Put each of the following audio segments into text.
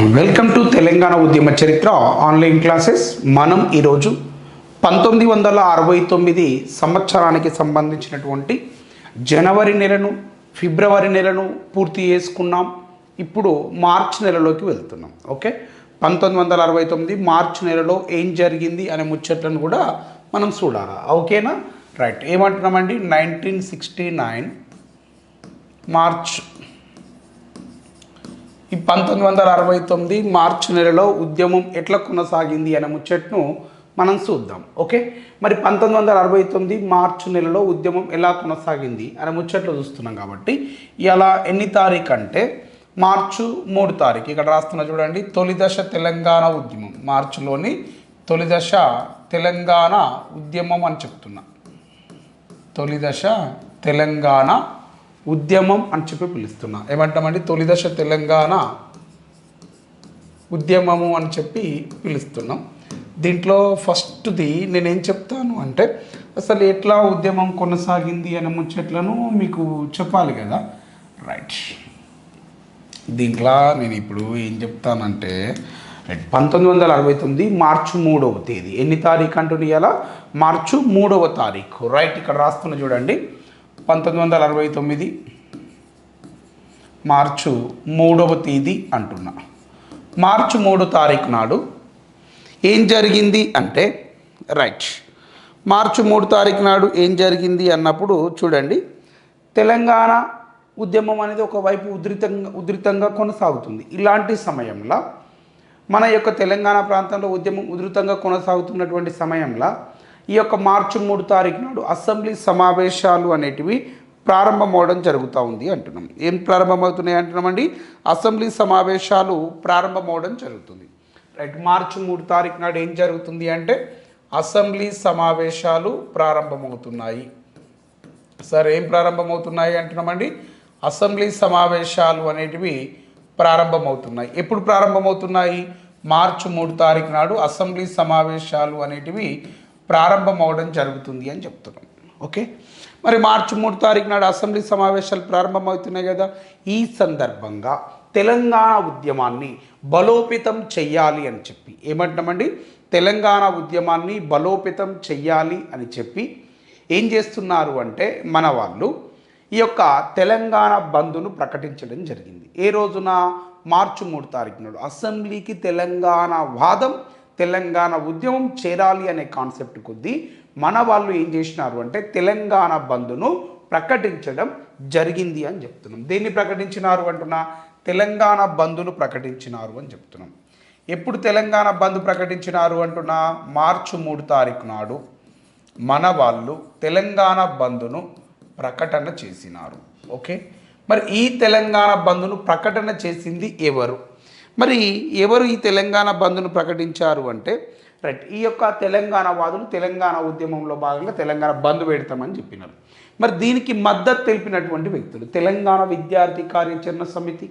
Welcome to Telangana ఉద్యమ చరిత్ర online classes. మనం ఈరోజు పంతొమ్మిది వందల అరవై తొమ్మిది సంవత్సరానికి సంబంధించినటువంటి జనవరి నెలను ఫిబ్రవరి నెలను పూర్తి చేసుకున్నాం. ఇప్పుడు మార్చ్ నెలలోకి వెళ్తున్నాం. ఓకే? పంతొమ్మిది వందల అరవై తొమ్మిది మార్చ్ నెలలో ఏం జరిగింది అనే ముచ్చట్లను కూడా మనం చూడాలి? ఓకేనా? రైట్. ఏమంటున్నామండి? నైన్టీన్ సిక్స్టీ నైన్ మార్చ్ ఈ పంతొమ్మిది వందల అరవై తొమ్మిది మార్చి నెలలో ఉద్యమం ఎట్లా కొనసాగింది అనే ముచ్చట్ను మనం చూద్దాం ఓకే? మరి పంతొమ్మిది వందల అరవై తొమ్మిది మార్చి నెలలో ఉద్యమం ఎలా కొనసాగింది అనే ముచ్చట్లు చూస్తున్నాం కాబట్టి ఇలా ఎన్ని తారీఖు అంటే మార్చు మూడు తారీఖు. ఇక్కడ రాస్తున్న చూడండి తొలి దశ తెలంగాణ ఉద్యమం. మార్చిలోని తొలి దశ తెలంగాణ ఉద్యమం అని చెప్తున్నా. తొలి దశ తెలంగాణ ఉద్యమం అని చెప్పి పిలుస్తున్నా. ఏమంటామండి? తొలి దశ తెలంగాణ ఉద్యమము అని చెప్పి పిలుస్తున్నాం. దీంట్లో ఫస్ట్ది నేనేం చెప్తాను అంటే అసలు ఎట్లా ఉద్యమం కొనసాగింది అనే ముచ్చట్లను మీకు చెప్పాలి కదా? రైట్. దీంట్లో నేను ఇప్పుడు ఏం చెప్తానంటే పంతొమ్మిది వందల అరవై తొమ్మిది మార్చి మూడవ తేదీ. ఎన్ని తారీఖు అంటుంది ఇలా మార్చు మూడవ తారీఖు. రైట్ ఇక్కడ రాస్తున్న చూడండి. పంతొమ్మిది వందల అరవై తొమ్మిది మార్చు మూడవ తేదీ అంటున్నా. మార్చి మూడో తారీఖు నాడు ఏం జరిగింది అంటే రైట్. మార్చి మూడు తారీఖు నాడు ఏం జరిగింది అన్నప్పుడు చూడండి తెలంగాణ ఉద్యమం అనేది ఒకవైపు ఉధృతంగా ఉధృతంగా కొనసాగుతుంది. ఇలాంటి సమయంలో మన యొక్క తెలంగాణ ప్రాంతంలో ఉద్యమం ఉధృతంగా కొనసాగుతున్నటువంటి సమయంలో ఈ యొక్క మార్చి మూడు తారీఖు నాడు అసెంబ్లీ సమావేశాలు అనేటివి ప్రారంభమవడం జరుగుతూ ఉంది అంటున్నాం. ఏం ప్రారంభమవుతున్నాయి అంటున్నామండి? అసెంబ్లీ సమావేశాలు ప్రారంభమవడం జరుగుతుంది. రైట్ మార్చి మూడు తారీఖు నాడు ఏం జరుగుతుంది అంటే అసెంబ్లీ సమావేశాలు ప్రారంభమవుతున్నాయి. సార్ ఏం ప్రారంభమవుతున్నాయి అంటున్నామండి? అసెంబ్లీ సమావేశాలు అనేటివి ప్రారంభమవుతున్నాయి. ఎప్పుడు ప్రారంభమవుతున్నాయి? మార్చి మూడు తారీఖు నాడు అసెంబ్లీ సమావేశాలు అనేటివి ప్రారంభమవడం జరుగుతుంది అని చెప్తున్నాం. ఓకే? మరి మార్చి మూడు తారీఖు నాడు అసెంబ్లీ సమావేశాలు ప్రారంభమవుతున్నాయి కదా. ఈ సందర్భంగా తెలంగాణ ఉద్యమాన్ని బలోపేతం చెయ్యాలి అని చెప్పి ఏమంటామండి తెలంగాణ ఉద్యమాన్ని బలోపేతం చెయ్యాలి అని చెప్పి ఏం చేస్తున్నారు అంటే మన వాళ్ళు ఈ యొక్క తెలంగాణ బంద్ను ప్రకటించడం జరిగింది. ఏ రోజున? మార్చి మూడు తారీఖు నాడు. అసెంబ్లీకి తెలంగాణ వాదం తెలంగాణ ఉద్యమం చేరాలి అనే కాన్సెప్ట్ కొద్దీ మన వాళ్ళు ఏం చేసినారు అంటే తెలంగాణ బంద్ను ప్రకటించడం జరిగింది అని చెప్తున్నాం. దేన్ని ప్రకటించినారు అంటున్నా? తెలంగాణ బంద్ను ప్రకటించినారు అని చెప్తున్నాం. ఎప్పుడు తెలంగాణ బంద్ ప్రకటించినారు అంటున్నా? మార్చి మూడు తారీఖు నాడు మన వాళ్ళు తెలంగాణ బంద్ను ప్రకటన చేసినారు. ఓకే? మరి ఈ తెలంగాణ బంద్ను ప్రకటన చేసింది ఎవరు? మరి ఎవరు ఈ తెలంగాణ బంద్ను ప్రకటించారు అంటే రైట్ ఈ యొక్క తెలంగాణ వాదులు తెలంగాణ ఉద్యమంలో భాగంగా తెలంగాణ బంద్ పెడతామని చెప్పినారు. మరి దీనికి మద్దతు తెలిపినటువంటి వ్యక్తులు తెలంగాణ విద్యార్థి కార్యాచరణ సమితి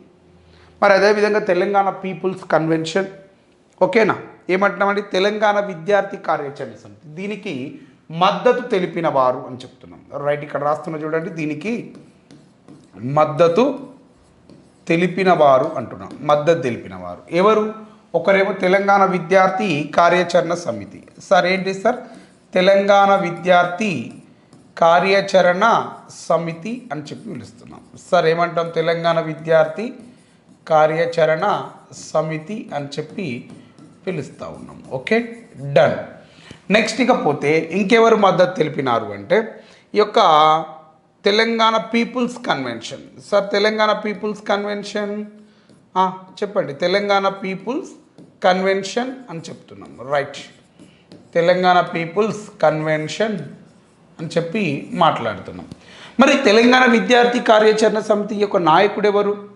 మరి అదేవిధంగా తెలంగాణ పీపుల్స్ కన్వెన్షన్ ఓకేనా? ఏమంటున్నామండి? తెలంగాణ విద్యార్థి కార్యాచరణ సమితి. దీనికి మద్దతు తెలిపిన వారు అని చెప్తున్నాం. రైట్ ఇక్కడ రాస్తున్న చూడండి దీనికి మద్దతు తెలిపినవారు అంటున్నాం. మద్దతు తెలిపినవారు. ఎవరు? ఒకరేమో తెలంగాణ విద్యార్థి కార్యాచరణ సమితి. సార్ ఏంటి సార్? తెలంగాణ విద్యార్థి కార్యాచరణ సమితి అని చెప్పి పిలుస్తున్నాం. సార్ ఏమంటాం? తెలంగాణ విద్యార్థి కార్యాచరణ సమితి అని చెప్పి పిలుస్తూ ఉన్నాం. ఓకే? డన్. నెక్స్ట్ ఇకపోతే ఇంకెవరు మద్దతు తెలిపినారు అంటే ఈ యొక్క Telangana people's convention. Sir Telangana people's convention? చెప్పండి. తెలంగాణ పీపుల్స్ కన్వెన్షన్ అని చెప్తున్నాం. రైట్. తెలంగాణ పీపుల్స్ కన్వెన్షన్ అని చెప్పి మాట్లాడుతున్నాం. మరి తెలంగాణ విద్యార్థి కార్యాచరణ సమితి యొక్క నాయకుడు ఎవరు?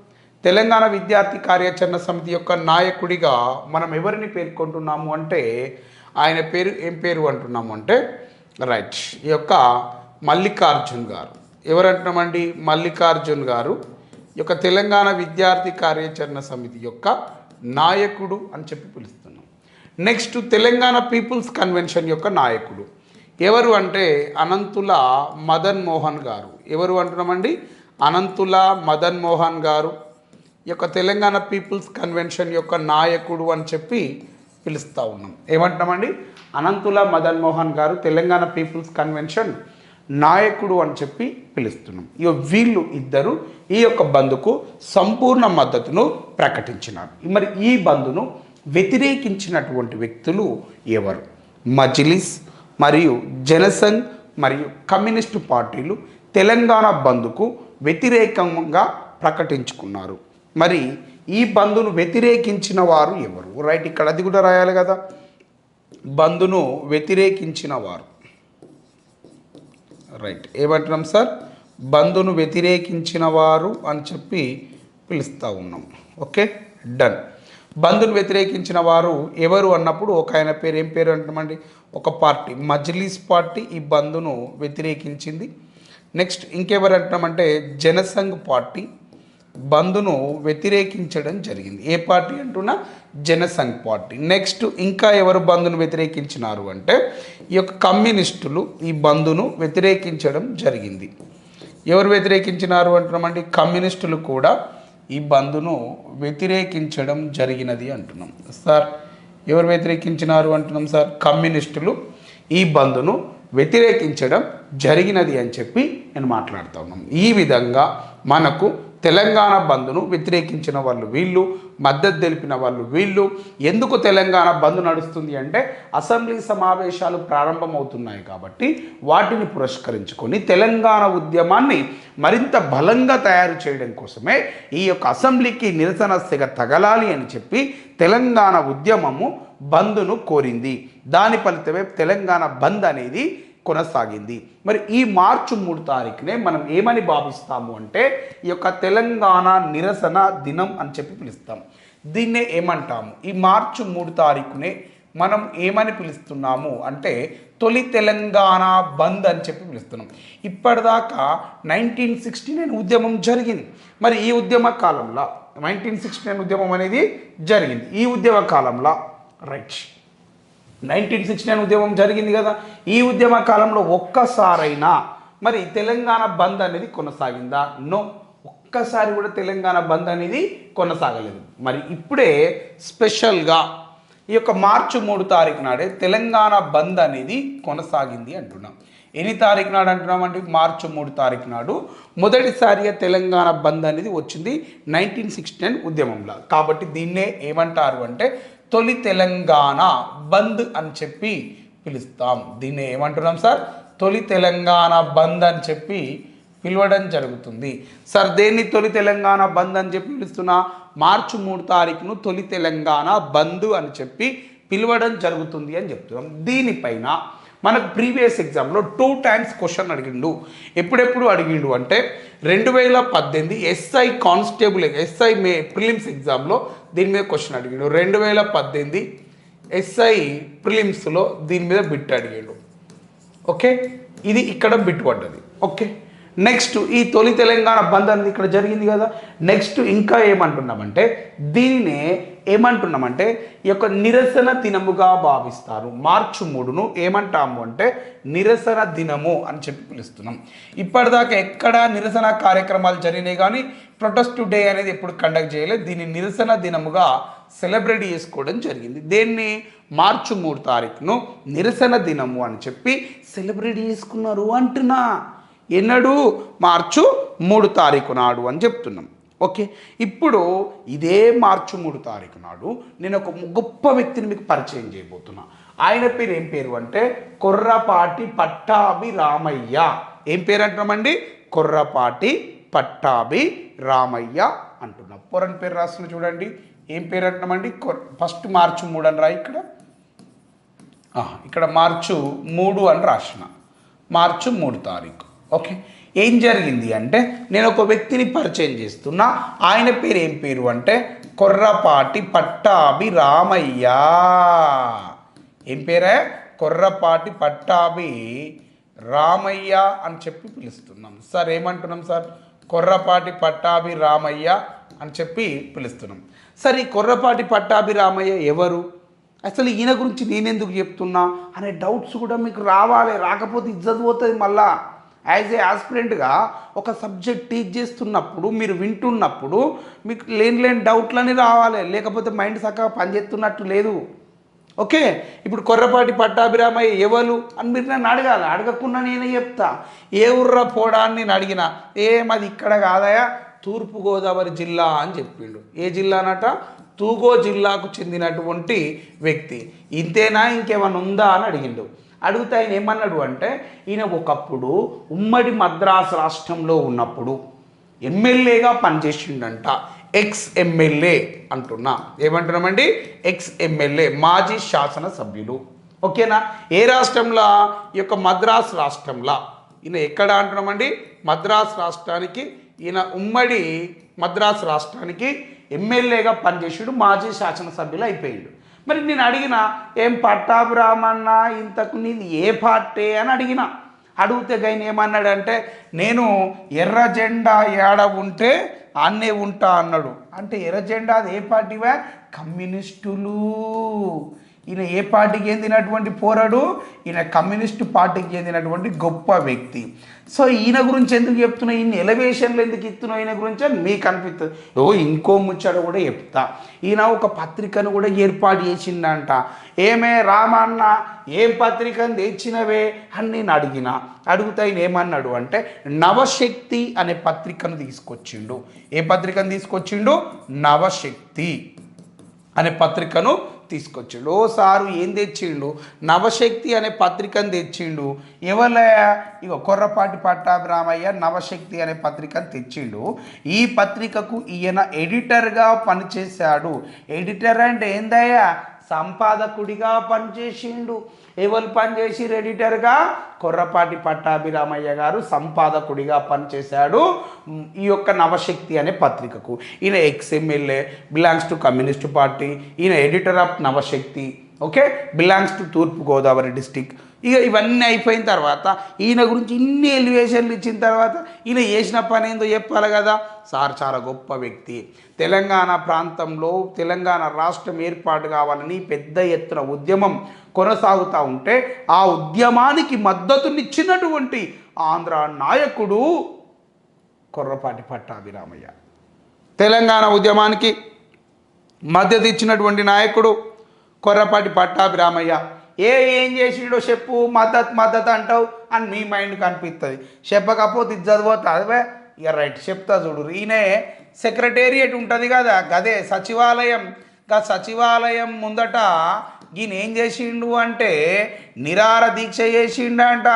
తెలంగాణ విద్యార్థి కార్యాచరణ సమితి యొక్క నాయకుడిగా మనం ఎవరిని పేర్కొంటున్నాము అంటే ఆయన పేరు ఏం పేరు అంటున్నాము అంటే రైట్. ఈ యొక్క మల్లికార్జున్ గారు. ఎవరంటున్నామండి? మల్లికార్జున్ గారు ఈ యొక్క తెలంగాణ విద్యార్థి కార్యాచరణ సమితి యొక్క నాయకుడు అని చెప్పి పిలుస్తున్నాం. నెక్స్ట్ తెలంగాణ పీపుల్స్ కన్వెన్షన్ యొక్క నాయకుడు. ఎవరు అంటే అనంతుల మదన్ మోహన్ గారు. ఎవరు అంటున్నామండి? అనంతుల మదన్ మోహన్ గారు. ఈ యొక్క తెలంగాణ పీపుల్స్ కన్వెన్షన్ యొక్క నాయకుడు అని చెప్పి పిలుస్తూ ఉన్నాం. ఏమంటున్నామండి? అనంతుల మదన్ మోహన్ గారు తెలంగాణ పీపుల్స్ కన్వెన్షన్ నాయకుడు అని చెప్పి పిలుస్తున్నాం. ఇక వీళ్ళు ఇద్దరు ఈ యొక్క బంద్కు సంపూర్ణ మద్దతును ప్రకటించినారు. మరి ఈ బంద్ను వ్యతిరేకించినటువంటి వ్యక్తులు ఎవరు? మజ్లిస్ మరియు జనసంఘ్ మరియు కమ్యూనిస్టు పార్టీలు తెలంగాణ బంద్కు వ్యతిరేకంగా ప్రకటించుకున్నారు. మరి ఈ బంద్ను వ్యతిరేకించిన వారు ఎవరు? రైట్ ఇక్కడ అది కూడా రాయాలి కదా. బంద్ను వ్యతిరేకించిన వారు. రైట్. ఏమంటున్నాం సార్? బంధును వ్యతిరేకించిన వారు అని చెప్పి పిలుస్తూ ఉన్నాం. ఓకే? డన్. బంధును వ్యతిరేకించిన వారు ఎవరు అన్నప్పుడు ఒక ఆయన పేరు ఏం పేరు అంటామండి? ఒక పార్టీ మజ్లీస్ పార్టీ ఈ బంధును వ్యతిరేకించింది. నెక్స్ట్ ఇంకెవరు అంటున్నామంటే జనసంఘ్ పార్టీ. బంద్ను వ్యతిరేకించడం జరిగింది. ఏ పార్టీ అంటున్నా? జనసంఘ్ పార్టీ. నెక్స్ట్ ఇంకా ఎవరు బంద్ను వ్యతిరేకించినారు అంటే ఈ యొక్క కమ్యూనిస్టులు ఈ బంద్ను వ్యతిరేకించడం జరిగింది. ఎవరు వ్యతిరేకించినారు అంటున్నామండి? కమ్యూనిస్టులు కూడా ఈ బంద్ను వ్యతిరేకించడం జరిగినది అంటున్నాం. సార్ ఎవరు వ్యతిరేకించినారు అంటున్నాం సార్? కమ్యూనిస్టులు ఈ బంద్ను వ్యతిరేకించడం జరిగినది అని చెప్పి నేను మాట్లాడుతూ ఉన్నాం. ఈ విధంగా మనకు తెలంగాణ బంద్ను వ్యతిరేకించిన వాళ్ళు వీళ్ళు మద్దతు తెలిపిన వాళ్ళు వీళ్ళు. ఎందుకు తెలంగాణ బంద్ నడుస్తుంది అంటే అసెంబ్లీ సమావేశాలు ప్రారంభమవుతున్నాయి కాబట్టి వాటిని పురస్కరించుకొని తెలంగాణ ఉద్యమాన్ని మరింత బలంగా తయారు చేయడం కోసమే ఈ యొక్క అసెంబ్లీకి నిరసన సెగ తగలాలి అని చెప్పి తెలంగాణ ఉద్యమము బంద్ను కోరింది. దాని ఫలితమే తెలంగాణ బంద్ అనేది కొనసాగింది. మరి ఈ మార్చి మూడు తారీఖునే మనం ఏమని భావిస్తాము అంటే ఈ యొక్క తెలంగాణ నిరసన దినం అని చెప్పి పిలుస్తాం. దీన్నే ఏమంటాము? ఈ మార్చి మూడు తారీఖునే మనం ఏమని పిలుస్తున్నాము అంటే తొలి తెలంగాణ బంద్ అని చెప్పి పిలుస్తున్నాం. ఇప్పటిదాకా నైన్టీన్ సిక్స్టీ నైన్ ఉద్యమం జరిగింది. మరి ఈ ఉద్యమ కాలంలో నైన్టీన్ సిక్స్టీ నైన్ ఉద్యమం అనేది జరిగింది. ఈ ఉద్యమ కాలంలో రైట్. నైన్టీన్ సిక్స్టీ నైన్ ఉద్యమం జరిగింది కదా. ఈ ఉద్యమ కాలంలో ఒక్కసారైనా మరి తెలంగాణ బంద్ అనేది కొనసాగిందా? నో. ఒక్కసారి కూడా తెలంగాణ బంద్ అనేది కొనసాగలేదు. మరి ఇప్పుడే స్పెషల్గా ఈ యొక్క మార్చి మూడు తారీఖు నాడే తెలంగాణ బంద్ అనేది కొనసాగింది అంటున్నాం. ఎన్ని తారీఖు నాడు అంటున్నామంటే మార్చి మూడు తారీఖు నాడు మొదటిసారిగా తెలంగాణ బంద్ అనేది వచ్చింది నైన్టీన్ సిక్స్టీ నైన్ ఉద్యమంలో. కాబట్టి దీన్నే ఏమంటారు అంటే తొలి తెలంగాణ బంద్ అని చెప్పి పిలుస్తాం. దీన్ని ఏమంటున్నాం సార్? తొలి తెలంగాణ బంద్ అని చెప్పి పిలవడం జరుగుతుంది. సార్ దేన్ని తొలి తెలంగాణ బంద్ అని చెప్పి పిలుస్తున్నా? మార్చి మూడు తారీఖును తొలి తెలంగాణ బంద్ అని చెప్పి పిలవడం జరుగుతుంది అని చెప్తున్నాం. దీనిపైన మనకు ప్రీవియస్ ఎగ్జామ్లో టూ టైమ్స్ క్వశ్చన్ అడిగిండు. ఎప్పుడెప్పుడు అడిగిండు అంటే రెండు వేల పద్దెనిమిది SI constable SI May prelims ఎగ్జామ్లో దీని మీద క్వశ్చన్ అడిగిండు. రెండు వేల పద్దెనిమిది ఎస్ఐ ప్రిలిమ్స్లో దీని మీద బిట్ అడిగాడు. ఓకే? ఇది ఇక్కడ బిట్ పడ్డది. ఓకే? నెక్స్ట్ ఈ తొలి తెలంగాణ బంద్ అనేది ఇక్కడ జరిగింది కదా. నెక్స్ట్ ఇంకా ఏమంటున్నామంటే దీనినే ఏమంటున్నామంటే ఈ యొక్క నిరసన దినముగా భావిస్తారు. మార్చి మూడును ఏమంటాము అంటే నిరసన దినము అని చెప్పి పిలుస్తున్నాం. ఇప్పటిదాకా ఎక్కడ నిరసన కార్యక్రమాలు జరిగినాయి కానీ ప్రొటెస్ట్ డే అనేది ఎప్పుడు కండక్ట్ చేయలేదు. దీన్ని నిరసన దినముగా సెలబ్రేట్ చేసుకోవడం జరిగింది. దేన్ని? మార్చి మూడు తారీఖును నిరసన దినము అని చెప్పి సెలబ్రేట్ చేసుకున్నారు అంటున్నా. ఎన్నడు మార్చు మూడు తారీఖు నాడు అని చెప్తున్నాం. ఓకే? ఇప్పుడు ఇదే మార్చి మూడు తారీఖు నాడు నేను ఒక గొప్ప వ్యక్తిని మీకు పరిచయం చేయబోతున్నా. ఆయన పేరు ఏం పేరు అంటే కొర్రపాటి పట్టాభి రామయ్య. ఏం పేరు అంటున్నామండి? కొర్రపాటి పట్టాభి రామయ్య అంటున్నా. పొరని పేరు రాసిన చూడండి. ఏం పేరు అంటున్నామండి? ఫస్ట్ మార్చి మూడు అని రా ఇక్కడ. ఇక్కడ మార్చు మూడు అని రాసిన. మార్చు మూడు తారీఖు. ఓకే. ఏం జరిగింది అంటే నేను ఒక వ్యక్తిని పరిచయం చేస్తున్నా. ఆయన పేరు ఏం పేరు అంటే కొర్రపాటి పట్టాభి రామయ్య. ఏం పేరే? కొర్రపాటి పట్టాభి రామయ్య అని చెప్పి పిలుస్తున్నాం. సార్ ఏమంటున్నాం సార్? కొర్రపాటి పట్టాభి రామయ్య అని చెప్పి పిలుస్తున్నాం. సార్ ఈ కొర్రపాటి పట్టాభి రామయ్య ఎవరు? అసలు ఈయన గురించి నేనెందుకు చెప్తున్నా? అనే డౌట్స్ కూడా మీకు రావాలి. రాకపోతే ఇజ్జత్ పోతుంది మళ్ళా. యాజ్ ఏ ఆస్పిరెంట్గా ఒక సబ్జెక్ట్ టీచ్ చేస్తున్నప్పుడు మీరు వింటున్నప్పుడు మీకు లేని లేని డౌట్లని రావాలి. లేకపోతే మైండ్ చక్కగా పనిచేస్తున్నట్టు లేదు. ఓకే? ఇప్పుడు కొర్రపాటి పట్టాభిరామయ్య ఎవరు అని మీరు నన్ను అడగాలి. అడగకుండా నేనే చెప్తా. ఏ ఉర్ర పోడా అని నేను అడిగిన ఏమది ఇక్కడ కాదయా తూర్పుగోదావరి జిల్లా అని చెప్పిండు. ఏ జిల్లానట? తూగో జిల్లాకు చెందినటువంటి వ్యక్తి. ఇంతేనా? ఇంకేమైనా ఉందా అని అడిగిండు. అడిగితే ఆయన ఏమన్నాడు అంటే ఈయన ఒకప్పుడు ఉమ్మడి మద్రాసు రాష్ట్రంలో ఉన్నప్పుడు ఎమ్మెల్యేగా పనిచేసిండంట ఎక్స్ ఎమ్మెల్యే అంటున్నా. ఏమంటున్నామండి? ఎక్స్ ఎమ్మెల్యే మాజీ శాసనసభ్యులు. ఓకేనా? ఏ రాష్ట్రంలో? ఈ యొక్క మద్రాస్ రాష్ట్రంలో. ఈయన ఎక్కడ అంటున్నామండి? మద్రాస్ రాష్ట్రానికి ఈయన ఉమ్మడి మద్రాస్ రాష్ట్రానికి ఎమ్మెల్యేగా పనిచేసాడు మాజీ శాసనసభ్యులు అయిపోయాడు. మరి నేను అడిగిన ఏం పట్టాభిరామన్న ఇంతకు నీది ఏ పార్టీ? అని అడిగిన. అడిగితే గైన్ ఏమన్నాడంటే నేను ఎర్ర జెండా ఏడ ఉంటే అన్నే ఉంటా అన్నాడు. అంటే ఎర్ర జెండా అది ఏ పార్టీవా కమ్యూనిస్టులు. ఈయన ఏ పార్టీకి చెందినటువంటి పోరాడు? ఈయన కమ్యూనిస్టు పార్టీకి చెందినటువంటి గొప్ప వ్యక్తి. సో ఈయన గురించి ఎందుకు చెప్తున్నా? ఇన్ని ఎలివేషన్లు ఎందుకు ఇస్తున్నా ఈయన గురించి అని మీకు అనిపిస్తుంది ఓ ఇంకో ముచ్చట కూడా చెప్తా. ఈయన ఒక పత్రికను కూడా ఏర్పాటు చేసిండంట. ఏమే రామన్న ఏం పత్రికను తెచ్చినవే అని నేను అడిగిన. అడుగుతా ఆయన ఏమన్నాడు అంటే నవశక్తి అనే పత్రికను తీసుకొచ్చిండు. ఏ పత్రికను తీసుకొచ్చిండు? నవశక్తి అనే పత్రికను తీసుకొచ్చిండు. ఓసారు సారు ఏం తెచ్చిండు? నవశక్తి అనే పత్రికను తెచ్చిండు. ఎవరయ్యా ఇక కొర్రపాటి పట్టాభిరామయ్య నవశక్తి అనే పత్రికను తెచ్చిండు. ఈ పత్రికకు ఈయన ఎడిటర్గా పనిచేశాడు. ఎడిటర్ అంటే ఏందయ్యా? సంపాదకుడిగా పనిచేసిండు. ఎవరు పనిచేసి ఎడిటర్గా కొర్రపాటి పట్టాభిరామయ్య గారు సంపాదకుడిగా పనిచేశాడు. ఈ యొక్క నవశక్తి అనే పత్రికకు. ఈయన ex MLA belongs to communist party ఈయన editor of Navashakti okay? Belongs to Thurpugodavari district. ఇక ఇవన్నీ అయిపోయిన తర్వాత ఈయన గురించి ఇన్ని ఎలివేషన్లు ఇచ్చిన తర్వాత ఈయన చేసిన పని ఏందో చెప్పాలి కదా? సార్ చాలా గొప్ప వ్యక్తి. తెలంగాణ ప్రాంతంలో తెలంగాణ రాష్ట్రం ఏర్పాటు కావాలని పెద్ద ఎత్తున ఉద్యమం కొనసాగుతూ ఉంటే ఆ ఉద్యమానికి మద్దతునిచ్చినటువంటి ఆంధ్ర నాయకుడు కొర్రపాటి పట్టాభిరామయ్య. తెలంగాణ ఉద్యమానికి మద్దతు ఇచ్చినటువంటి నాయకుడు కొర్రపాటి పట్టాభిరామయ్య ఏ ఏం చేసిండో చెప్పు మద్దతు మద్దతు అంటావు అని మీ మైండ్కి అనిపిస్తుంది చెప్పకపోతే ఇది చదిపోతా అదే ఇక రైట్ చెప్తా చూడు. ఈయనే సెక్రటేరియట్ ఉంటుంది కదా గదే సచివాలయం. గా సచివాలయం ముందట ఈయన ఏం చేసిండు అంటే నిరార దీక్ష చేసిండంట.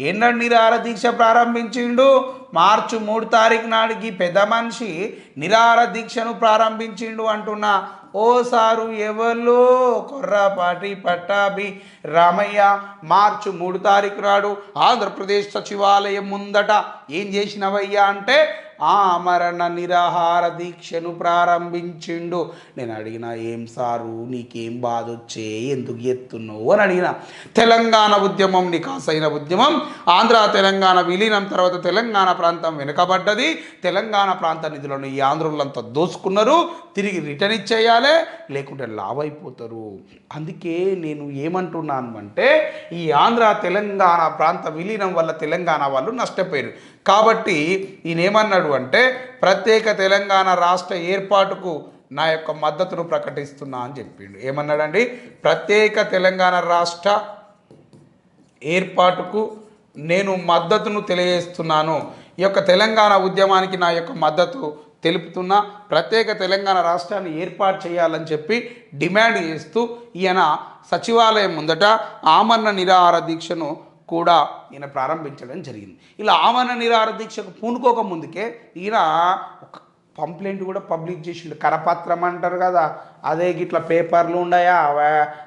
ఎన్నో నిరార దీక్ష ప్రారంభించిండు. మార్చి మూడు తారీఖు నాటికి పెద్ద మనిషి నిరార దీక్షను ప్రారంభించిండు అంటున్నా. ఓ సారు ఎవలో కొర్రపాటి పట్టాభి రామయ్య మార్చి మూడు తారీఖు నాడు ఆంధ్రప్రదేశ్ సచివాలయం ముందట ఏం చేసినవయ్యా అంటే ఆమరణ నిరాహార దీక్షను ప్రారంభించిండు. నేను అడిగిన ఏం సారు? నీకేం బాధ వచ్చే ఎందుకు ఎత్తున్నావు? అని అడిగిన తెలంగాణ ఉద్యమం నికాసైన ఉద్యమం ఆంధ్ర తెలంగాణ విలీనం తర్వాత తెలంగాణ ప్రాంతం వెనుకబడ్డది. తెలంగాణ ప్రాంత నిధులను ఈ ఆంధ్రులంతా దోసుకున్నారు. తిరిగి రిటర్న్ ఇచ్చేయాలి లేకుంటే లావ్ అయిపోతారు అందుకే నేను ఏమంటున్నాను అంటే ఈ ఆంధ్ర తెలంగాణ ప్రాంత విలీనం వల్ల తెలంగాణ వాళ్ళు నష్టపోయారు. కాబట్టి ఈయనేమన్నాడు ఏమన్నాడు అంటే ప్రత్యేక తెలంగాణ రాష్ట్ర ఏర్పాటుకు నా యొక్క మద్దతును ప్రకటిస్తున్నా అని చెప్పిండు. ఏమన్నాడండి? ప్రత్యేక తెలంగాణ రాష్ట్ర ఏర్పాటుకు నేను మద్దతును తెలియజేస్తున్నాను. ఈ యొక్క తెలంగాణ ఉద్యమానికి నా యొక్క మద్దతు తెలుపుతున్నా. ప్రత్యేక తెలంగాణ రాష్ట్రాన్ని ఏర్పాటు చేయాలని చెప్పి డిమాండ్ చేస్తూ ఈయన సచివాలయం ముందట ఆమరణ నిరాహార దీక్షను కూడా ఈయన ప్రారంభించడం జరిగింది. ఇలా ఆమరణ నిరాహార దీక్షకు పూనుకోక ముందుకే ఈయన ఒక కంప్లైంట్ కూడా పబ్లిక్ చేసిండు. కరపత్రం అంటారు కదా అదే గిట్ల పేపర్లు ఉన్నాయా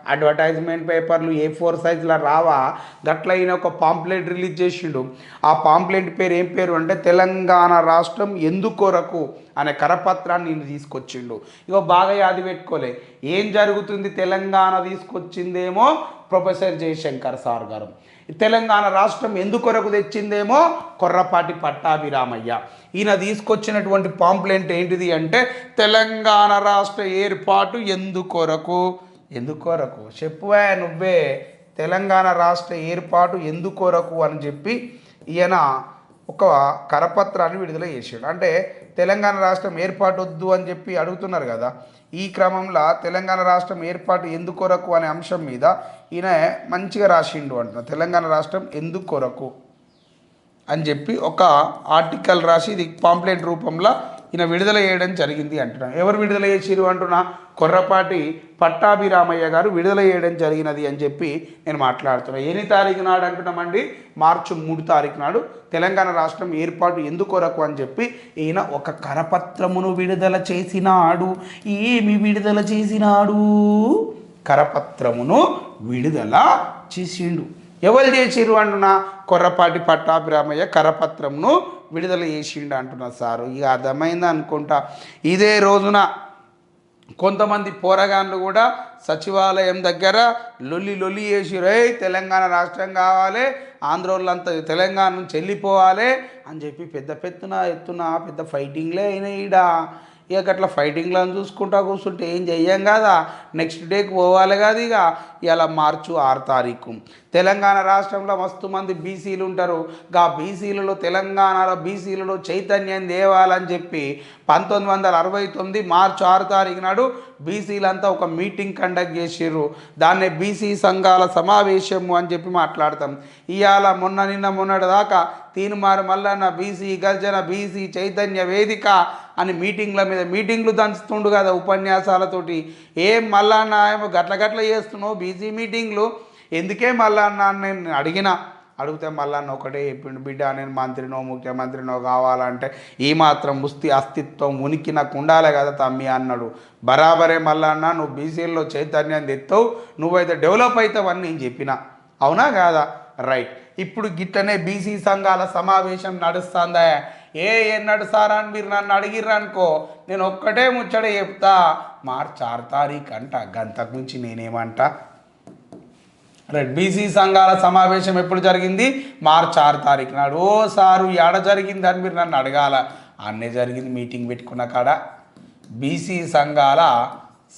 అడ్వర్టైజ్మెంట్ పేపర్లు ఏ ఫోర్ సైజులో రావా? గట్ల ఈయన ఒక పాంప్లెట్ రిలీజ్ చేసిండు. ఆ పాంప్లెట్ పేరు ఏం పేరు అంటే తెలంగాణ రాష్ట్రం ఎందుకొరకు అనే కరపత్రాన్ని ఈయన తీసుకొచ్చిండు. ఇగో బాగా యాది పెట్టుకోలే. ఏం జరుగుతుంది? తెలంగాణ తీసుకొచ్చిందేమో ప్రొఫెసర్ జయశంకర్ సార్ గారు. తెలంగాణ రాష్ట్రం ఎందుకొరకు తెచ్చిందేమో కొర్రపాటి పట్టాభిరామయ్య. ఈయన తీసుకొచ్చినటువంటి పాంప్లెంట్ ఏంటిది అంటే తెలంగాణ రాష్ట్ర ఏర్పాటు ఎందుకొరకు ఎందుకొరకు చెప్పువా నువ్వే. తెలంగాణ రాష్ట్ర ఏర్పాటు ఎందుకొరకు అని చెప్పి ఈయన ఒక కరపత్రాన్ని విడుదల చేసాడు. అంటే తెలంగాణ రాష్ట్రం ఏర్పాటు వద్దు అని చెప్పి అడుగుతున్నారు కదా. ఈ క్రమంలో తెలంగాణ రాష్ట్రం ఏర్పాటు ఎందుకొరకు అనే అంశం మీద ఈయన మంచిగా రాసిండు అంటున్నా. తెలంగాణ రాష్ట్రం ఎందుకొరకు అని చెప్పి ఒక ఆర్టికల్ రాసి ఇది పాంప్లెట్ రూపంలో ఈయన విడుదల చేయడం జరిగింది అంటున్నాను ఎవరు విడుదల చేసిరు అంటున్నా? కొర్రపాటి పట్టాభిరామయ్య గారు విడుదల చేయడం జరిగినది అని చెప్పి నేను మాట్లాడుతున్నా. ఎన్ని తారీఖు నాడు అంటున్నామండి? మార్చి మూడు తారీఖు నాడు తెలంగాణ రాష్ట్రం ఏర్పాటు ఎందుకొరకు అని చెప్పి ఈయన ఒక కరపత్రమును విడుదల చేసినాడు. ఏమి విడుదల చేసినాడు? కరపత్రమును విడుదల చేసిండు. ఎవరు చేసిరు అంటున్న? కొర్రపాటి పట్టాభిరామయ్య కరపత్రంను విడుదల చేసిండు అంటున్నా సారు. ఇక అర్థమైంది అనుకుంటా? ఇదే రోజున కొంతమంది పోరగాన్లు కూడా సచివాలయం దగ్గర లొల్లి లొల్లి చేసిరే తెలంగాణ రాష్ట్రం కావాలి ఆంధ్రోళ్ళంతా తెలంగాణ నుంచి వెళ్ళిపోవాలి అని చెప్పి పెద్ద పెత్తున ఎత్తున పెద్ద ఫైటింగ్లే అయినాయిడా ఈడ. ఇక అట్లా ఫైటింగ్లను చూసుకుంటా కూర్చుంటే ఏం చెయ్యం కదా? నెక్స్ట్ డేకి పోవాలి కదా ఇక. ఇలా మార్చు ఆరు తారీఖు. తెలంగాణ రాష్ట్రంలో మస్తు మంది బీసీలు ఉంటారు. గా బీసీలలో తెలంగాణలో బీసీలలో చైతన్యం దేవాలని చెప్పి పంతొమ్మిది వందల అరవై తొమ్మిది మార్చి ఆరు తారీఖు నాడు బీసీలంతా ఒక మీటింగ్ కండక్ట్ చేసిర్రు. దాన్నే బీసీ సంఘాల సమావేశము అని చెప్పి మాట్లాడతాం. ఇవాళ మొన్న నిన్న మొన్నటి దాకా తీనుమారు మల్లన్న బీసీ గర్జన బీసీ చైతన్య వేదిక అని మీటింగ్ల మీద మీటింగ్లు దంచుతుండు కదా ఉపన్యాసాలతోటి. ఏం మల్లన్న ఏమో గట్ల గట్ల చేస్తున్నావు బీసీ మీటింగ్లు? ఎందుకే మల్లన్న నేను అడిగినా. అడిగితే మళ్ళా ఒకటే చెప్పిండు బిడ్డ నేను మంత్రినో ముఖ్యమంత్రినో కావాలంటే ఈ మాత్రం ముస్తి అస్తిత్వం ఉనికి నాకు ఉండాలి కదా తమ్మి అన్నాడు. బరాబరే మల్లన్న నువ్వు బీసీల్లో చైతన్యం తెస్తావు నువ్వైతే డెవలప్ అవుతావు అని నేను చెప్పిన. అవునా కాదా? రైట్. ఇప్పుడు గిట్టనే బీసీ సంఘాల సమావేశం నడుస్తుందా? ఏ ఏం సార్ అని మీరు నన్ను అడిగిర్రు అనుకో నేను ఒక్కటే ముచ్చట చెప్తా. మార్చి ఆరు తారీఖు అంట గంతకు మించి నేనేమంటా? రైట్ బీసీ సంఘాల సమావేశం ఎప్పుడు జరిగింది? మార్చి ఆరు తారీఖు నాడు. ఓ సారు ఎడ జరిగింది అని మీరు నన్ను అడగాల. అన్నే జరిగింది మీటింగ్ పెట్టుకున్న కాడ. బీసీ సంఘాల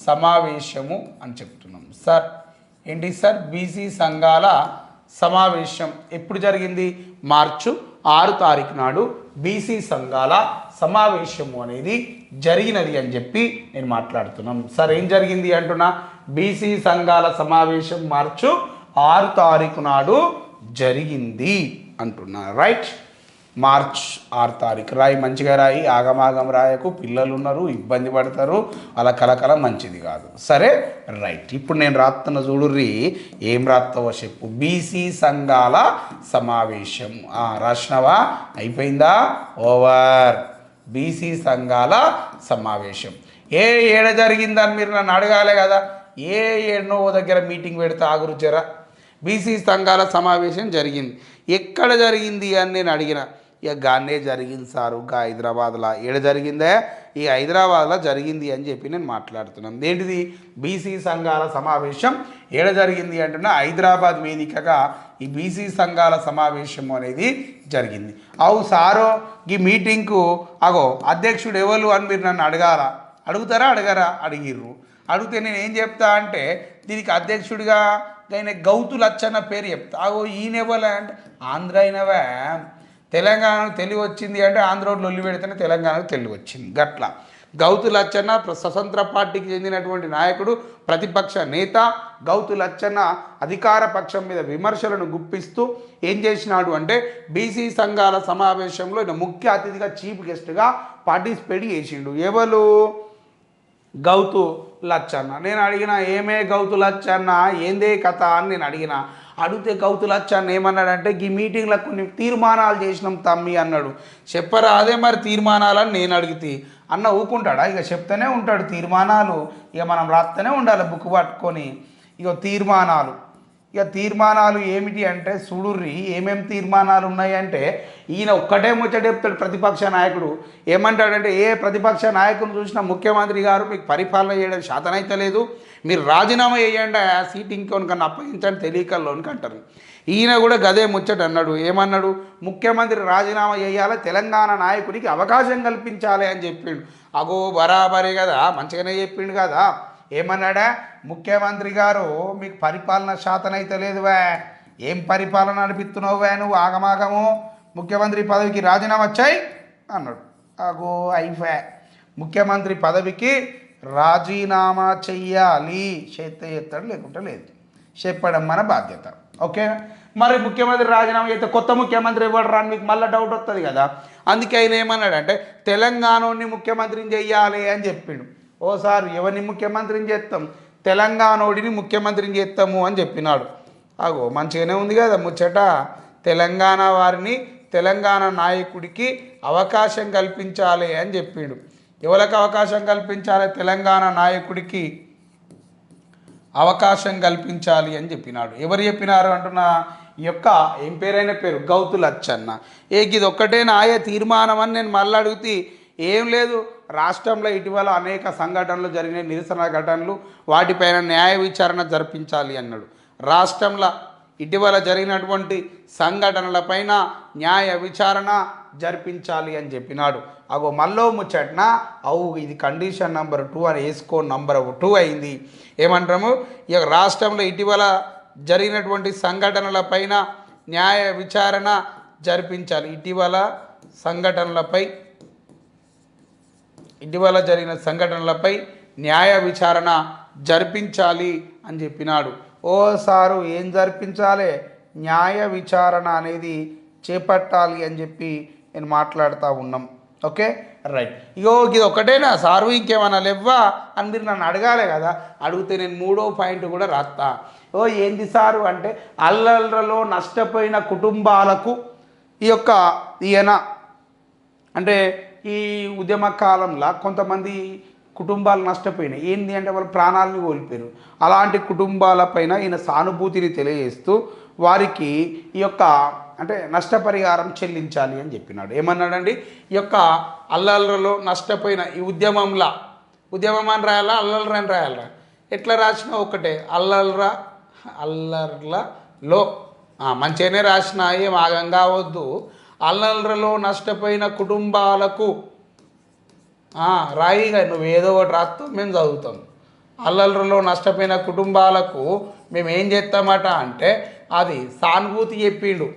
సమావేశము అని చెప్తున్నాం. సార్ ఏంటి సార్? బీసీ సంఘాల సమావేశం ఎప్పుడు జరిగింది? మార్చు ఆరు తారీఖు నాడు బీసీ సంఘాల సమావేశము అనేది జరిగినది అని చెప్పి నేను మాట్లాడుతున్నాం. సార్ ఏం జరిగింది అంటున్నా? బీసీ సంఘాల సమావేశం మార్చు ఆరు తారీఖు నాడు జరిగింది అంటున్నారు. రైట్ మార్చ్ ఆరు తారీఖు. రాయి మంచిగా రాయి ఆగమాగం రాయకు పిల్లలు ఉన్నారు ఇబ్బంది పడతారు. అలా కలకల మంచిది కాదు. సరే? రైట్ ఇప్పుడు నేను రాస్తున్న చూడుర్రి. ఏం రాస్తావో చెప్పు. బీసీ సంఘాల సమావేశం. రాసినవా? అయిపోయిందా? ఓవర్ బీసీ సంఘాల సమావేశం. ఏ ఏడ జరిగిందని మీరు నన్ను అడగాలి కదా. ఏ ఎన్నో దగ్గర మీటింగ్ పెడితే ఆగురుచారా బీసీ సంఘాల సమావేశం జరిగింది. ఎక్కడ జరిగింది అని నేను అడిగిన ఇక గానే జరిగింది సారు గా హైదరాబాద్లో ఏడ జరిగిందే? ఈ హైదరాబాద్లో జరిగింది అని చెప్పి నేను మాట్లాడుతున్నాను. ఏంటిది బీసీ సంఘాల సమావేశం ఏడ జరిగింది అంటున్నా హైదరాబాద్ వేదికగా ఈ బీసీ సంఘాల సమావేశం అనేది జరిగింది. అవు సారో ఈ మీటింగ్కు అగో అధ్యక్షుడు ఎవరు అని మీరు నన్ను అడగాల? అడుగుతారా అడగరా? అడిగిర్రు. అడిగితే నేను ఏం చెప్తా అంటే దీనికి అధ్యక్షుడిగా ఆయన గౌతు లచ్చన్న పేరు చెప్తా. అగో ఈయన ఎవరు అంటే ఆంధ్ర అయినవే. తెలంగాణకు తెలివి వచ్చింది అంటే ఆంధ్రోడ్లు ఒల్లి పెడితేనే తెలంగాణకు తెలివి వచ్చింది. గట్ల. గౌతు లచ్చన్న స్వతంత్ర పార్టీకి చెందినటువంటి నాయకుడు ప్రతిపక్ష నేత గౌతు లచ్చన్న అధికార పక్షం మీద విమర్శలను గుప్పిస్తూ ఏం చేసినాడు అంటే బీసీ సంఘాల సమావేశంలో ఈయన ముఖ్య అతిథిగా చీఫ్ గెస్ట్గా పార్టిసిపేట్ చేసిండు. ఎవరు? గౌతు. లచ్చన్న. నేను అడిగిన ఏమే గౌతు లచ్చన్న? ఏందే కథ? అని నేను అడిగిన. అడిగితే గౌతు లచ్చన్న ఏమన్నాడంటే ఈ మీటింగ్లో కొన్ని తీర్మానాలు చేసినాం తమ్మి అన్నాడు. చెప్పరా అదే మరి తీర్మానాలని నేను అడిగితే. అన్న ఊకుంటాడా? ఇక చెప్తూనే ఉంటాడు తీర్మానాలు. ఇక మనం రాస్తూనే ఉండాలి బుక్ పట్టుకొని. ఇక తీర్మానాలు. ఇక తీర్మానాలు ఏమిటి అంటే సుడుర్రి ఏమేం తీర్మానాలు ఉన్నాయంటే ఈయన ఒక్కటే ముచ్చట చెప్తాడు ప్రతిపక్ష నాయకుడు. ఏమంటాడంటే ఏ ప్రతిపక్ష నాయకుని చూసినా ముఖ్యమంత్రి గారు మీకు పరిపాలన చేయడం శాతనైతే లేదు మీరు రాజీనామా చేయండి ఆ సీట్ ఇంకొనికన్నా అప్పగించండి తెలియకల్లోనికి అంటారు ఈయన కూడా గదే ముచ్చట అన్నాడు. ఏమన్నాడు? ముఖ్యమంత్రి రాజీనామా చేయాలి తెలంగాణ నాయకుడికి అవకాశం కల్పించాలి అని చెప్పిండు. అగో బరాబరే కదా మంచిగానే చెప్పిండు కదా. ఏమన్నాడా? ముఖ్యమంత్రి గారు మీకు పరిపాలన శాతం అయితే లేదువా. ఏం పరిపాలన నడిపిస్తున్నావువా నువ్వు? ఆగమాగము. ముఖ్యమంత్రి పదవికి రాజీనామా వచ్చాయి అన్నాడు. అగో అయిపోయా ముఖ్యమంత్రి పదవికి రాజీనామా చెయ్యాలి. చేస్తే ఎత్తాడు లేకుంటే లేదు. చెప్పడం మన బాధ్యత. ఓకే? మరి ముఖ్యమంత్రి రాజీనామా చేస్తే కొత్త ముఖ్యమంత్రి ఇవ్వడు రాని మీకు మళ్ళీ డౌట్ వస్తుంది కదా. అందుకే ఆయన ఏమన్నాడంటే తెలంగాణని ముఖ్యమంత్రిని చెయ్యాలి అని చెప్పిండు. ఓసారి ఎవరిని ముఖ్యమంత్రిని చేస్తాం? తెలంగాణోడిని ముఖ్యమంత్రిని చేస్తాము అని చెప్పినాడు. అగో మంచిగానే ఉంది కదా ముచ్చట. తెలంగాణ వారిని తెలంగాణ నాయకుడికి అవకాశం కల్పించాలి అని చెప్పిండు. ఎవరికి అవకాశం కల్పించాలి? తెలంగాణ నాయకుడికి అవకాశం కల్పించాలి అని చెప్పినాడు. ఎవరు చెప్పినారు అంటున్నా? ఈ యొక్క ఏం పేరైన పేరు? గౌతు లచ్చన్న. ఏ ఇది ఒక్కటే నాయ తీర్మానం అని నేను మళ్ళీ అడిగితే ఏం లేదు. రాష్ట్రంలో ఇటీవల అనేక సంఘటనలు జరిగిన నిరసన ఘటనలు. వాటిపైన న్యాయ విచారణ జరిపించాలి అన్నాడు. రాష్ట్రంలో ఇటీవల జరిగినటువంటి సంఘటనలపైన న్యాయ విచారణ జరిపించాలి అని చెప్పినాడు. అగో మల్లో ముచ్చట్న అవు ఇది కండిషన్ నంబర్ టూ అని వేసుకో నంబర్ టూ అయింది. ఏమంటాము? ఇక రాష్ట్రంలో ఇటీవల జరిగినటువంటి సంఘటనలపైన న్యాయ విచారణ జరిపించాలి. ఇటీవల సంఘటనలపై ఇటీవల జరిగిన సంఘటనలపై న్యాయ విచారణ జరిపించాలి అని చెప్పినాడు. ఓ సారు ఏం జరిపించాలి? న్యాయ విచారణ అనేది చేపట్టాలి అని చెప్పి నేను మాట్లాడుతూ ఉన్నాం. ఓకే? రైట్. ఇగో ఇది ఒకటేనా? సారు ఇంకేమన్నా లేవ్వా? అని మీరు నన్ను అడగాలి కదా. అడిగితే నేను మూడో పాయింట్ కూడా రాస్తా. ఓ ఏంది సారు అంటే అల్లర్లలో నష్టపోయిన కుటుంబాలకు ఈ యొక్క ఈయన అంటే ఈ ఉద్యమ కాలంలో కొంతమంది కుటుంబాలు నష్టపోయినాయి. ఏంటి అంటే వాళ్ళు ప్రాణాలను కోల్పోయారు అలాంటి కుటుంబాలపైన ఈయన సానుభూతిని తెలియజేస్తూ వారికి ఈ యొక్క అంటే నష్టపరిహారం చెల్లించాలి అని చెప్పినాడు. ఏమన్నాడండి? ఈ యొక్క అల్లర్లలో నష్టపోయిన ఈ ఉద్యమంలా. ఉద్యమం అని రాయాలా? అల్లర్ర అని రాయాలరా ఎట్లా రాసినా ఒకటే. అల్లల్రా అల్లర్లలో మంచిగానే రాసిన ఏం ఆగంగా కావద్దు అల్లర్రలో నష్టపోయిన కుటుంబాలకు రాయిగా నువ్వు ఏదో ఒకటి రాస్తావు మేము చదువుతాం. అల్లర్రలో నష్టపోయిన కుటుంబాలకు మేము ఏం చేస్తామట అంటే అది సానుభూతి చెప్పిండు.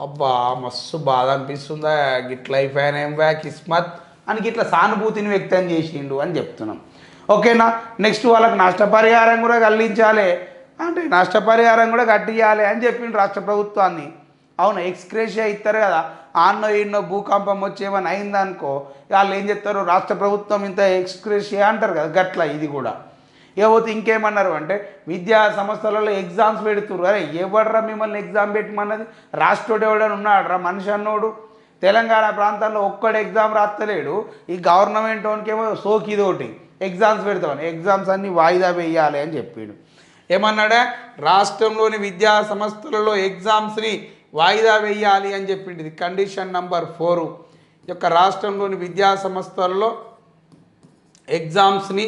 అబ్బా మస్తు బాధ అనిపిస్తుందా గిట్ల అయిపోయానేం బ్యా కిస్మత్ అని గిట్ల సానుభూతిని వ్యక్తం చేసిండు అని చెప్తున్నాం. ఓకేనా? నెక్స్ట్ వాళ్ళకి నష్టపరిహారం కూడా కల్లించాలి. అంటే నష్టపరిహారం కూడా కట్టియాలి అని చెప్పిండు రాష్ట్ర ప్రభుత్వాన్ని. అవును ఎక్స్క్రేషియా ఇస్తారు కదా. ఆన్నో ఈన్నో భూకంపం వచ్చి ఏమైనా అయిందనుకో వాళ్ళు ఏం చెప్తారు రాష్ట్ర ప్రభుత్వం ఇంత ఎక్స్క్రేషియా అంటారు కదా గట్ల ఇది కూడా. ఏవోతే ఇంకేమన్నారు అంటే విద్యా సంస్థలలో ఎగ్జామ్స్ పెడుతున్నారు అరే ఎవడరా మిమ్మల్ని ఎగ్జామ్ పెట్టమన్నది? రాష్ట్రుడు ఎవడని ఉన్నాడరా? మనిషి అన్నోడు. తెలంగాణ ప్రాంతాల్లో ఒక్కడు ఎగ్జామ్ రాస్తలేడు ఈ గవర్నమెంట్ వానికేమో సోకిదోటి ఎగ్జామ్స్ పెడతామని ఎగ్జామ్స్ అన్నీ వాయిదా వేయాలి అని చెప్పాడు. ఏమన్నాడా? రాష్ట్రంలోని విద్యా సంస్థలలో ఎగ్జామ్స్ని వాయిదా వేయాలి అని చెప్పింది. Condition number four. యొక్క రాష్ట్రంలోని విద్యా సంస్థలలో ఎగ్జామ్స్ని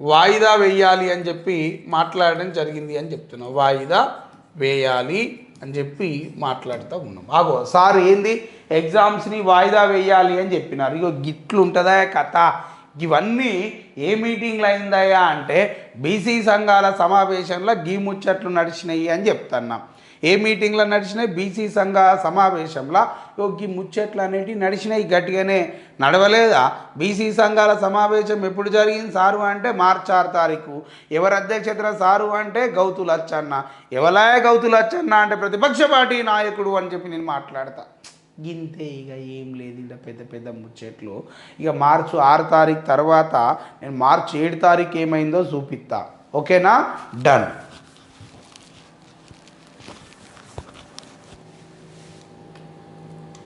వాయిదా వేయాలి అని చెప్పి మాట్లాడడం జరిగింది అని చెప్తున్నాం. వాయిదా వేయాలి అని చెప్పి మాట్లాడుతూ ఉన్నాం. ఆగో సార్ ఏంది? ఎగ్జామ్స్ని వాయిదా వేయాలి అని చెప్పినారు. ఇగో గిట్లు ఉంటుందా కథ? ఇవన్నీ ఏ మీటింగ్లు అయిందయ్యా అంటే బీసీ సంఘాల సమావేశంలో గీ ముచ్చట్లు నడిచినాయి అని చెప్తున్నాం. ఏ మీటింగ్లో నడిచినాయి? బీసీ సంఘ సమావేశంలో. యోగి ముచ్చట్లు అనేటివి నడిచినాయి. గట్టిగానే నడవలేదా? బీసీ సంఘాల సమావేశం ఎప్పుడు జరిగింది? సారు అంటే మార్చి ఆరు తారీఖు. ఎవరు అధ్యక్షతన సారు అంటే గౌతు లచ్చన్న. ఎవలాయ గౌతు లచ్చన్న అంటే ప్రతిపక్ష పార్టీ నాయకుడు అని చెప్పి నేను మాట్లాడతా. గింతే ఇక ఏం లేదు. ఇంకా పెద్ద పెద్ద ముచ్చట్లు. ఇక మార్చు ఆరు తారీఖు తర్వాత నేను మార్చి ఏడు తారీఖు ఏమైందో చూపిస్తా ఓకేనా? డన్.